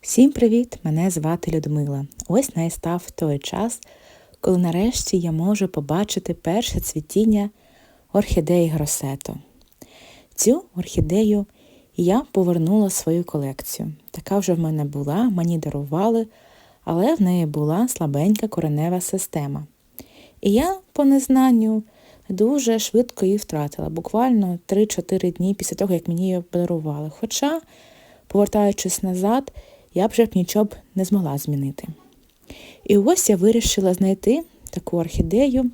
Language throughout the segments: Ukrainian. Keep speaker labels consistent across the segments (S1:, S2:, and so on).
S1: Всім привіт! Мене звати Людмила. Ось настав той час, коли нарешті я можу побачити перше цвітіння орхідеї Гросето. Цю орхідею я повернула в свою колекцію. Така вже в мене була, мені дарували, але в неї була слабенька коренева система. І я, по незнанню, дуже швидко її втратила, буквально 3-4 дні після того, як мені її подарували. Хоча, повертаючись назад, я б вже б нічого б не змогла змінити. І ось я вирішила знайти таку орхідею.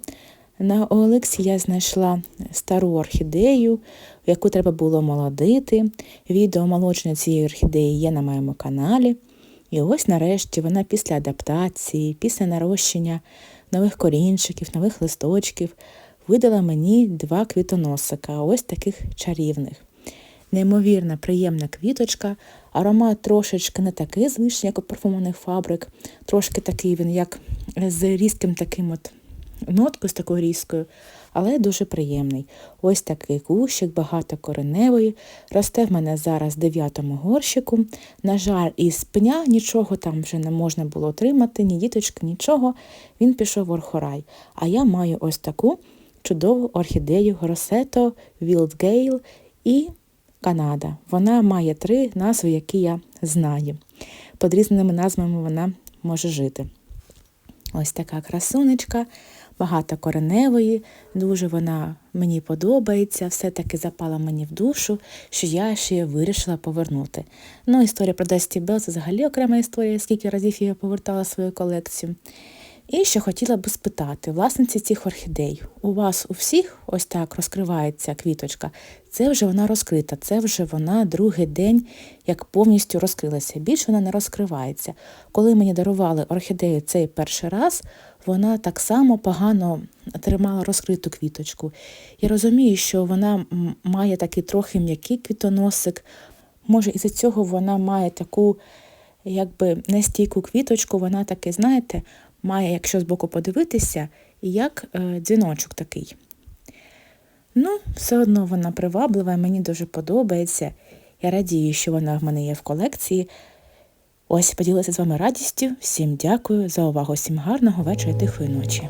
S1: На Олексі я знайшла стару орхідею, яку треба було молодити. Відео молодження цієї орхідеї є на моєму каналі. І ось нарешті вона після адаптації, після нарощення нових корінчиків, нових листочків видала мені два квітоносика, ось таких чарівних. Неймовірна, приємна квіточка, аромат трошечки не такий звичний, як у парфумованих фабрик, трошки такий він, як з різким таким от ноткою, з такою різкою, але дуже приємний. Ось такий кущик, багатокореневий, росте в мене зараз в дев'ятому горщику. На жаль, із пня нічого там вже не можна було отримати, ні діточки, нічого. Він пішов в орхорай. А я маю ось таку чудову орхідею Гросето, Вілдгейл і Канада. Вона має три назви, які я знаю. Під різними назвами вона може жити. Ось така красунечка, багато кореневої, дуже вона мені подобається, все-таки запала мені в душу, що я ще вирішила повернути. Ну, історія про Дасті Белл це взагалі окрема історія, скільки разів я повертала свою колекцію. І ще хотіла би спитати, власниці цих орхідей, у вас у всіх ось так розкривається квіточка, це вже вона розкрита, це вже вона другий день, як повністю розкрилася. Більше вона не розкривається. Коли мені дарували орхідею цей перший раз, вона так само погано тримала розкриту квіточку. Я розумію, що вона має такий трохи м'який квітоносик. Може, із-за цього вона має таку якби нестійку квіточку, вона таки, знаєте, має, якщо збоку подивитися, як е, дзвіночок такий. Ну, все одно вона приваблива, мені дуже подобається. Я радію, що вона в мене є в колекції. Ось поділилася з вами радістю. Всім дякую за увагу, всім гарного вечора і тихої ночі.